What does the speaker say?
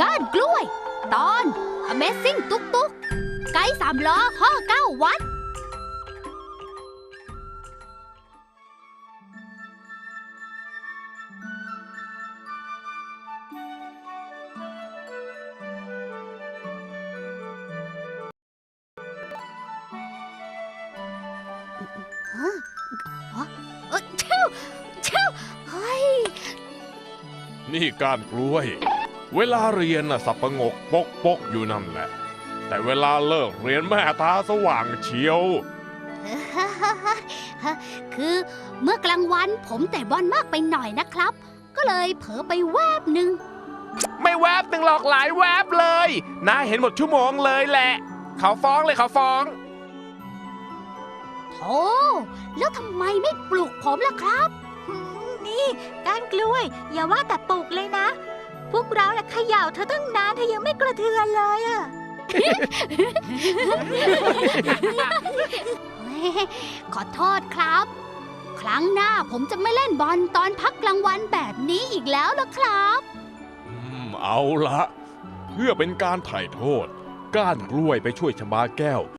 ก้านกล้วย ตอน Amazing ตุ๊กตุ๊กไกด์สามล้อห้อเก้าวัด ฮะฮะเอ้ยเช่เช่เฮ้ย นี่ก้านกล้วย เวลาเรียนน่ะสับประงกปกปกอยู่นั่นแหละ แต่เวลาเลิกเรียนแม่ตาสว่างเชียว คือเมื่อกลางวันผมเตะบอลมากไปหน่อยนะครับ ก็เลยเผลอไปแวบหนึ่งไม่แวบหนึ่งหรอกหลายแวบเลยน้าเห็นหมดชั่วโมงเลยแหละ เขาฟ้องเลยเขาฟ้องโธ่แล้วทำไมไม่ปลุกผมล่ะครับ นี่ก้านกล้วย อย่าว่าแต่ปลุกเลยนะ พวกเราน่ะเขย่าเธอตั้งนานเธอยังไม่กระเทือนเลยอะขอโทษครับ ครั้งหน้าผมจะไม่เล่นบอลตอนพักกลางวันแบบนี้อีกแล้วล่ะครับ อืมเอาละ เพื่อเป็นการไถ่โทษ ก้านกล้วยไปช่วยชะบาแก้ว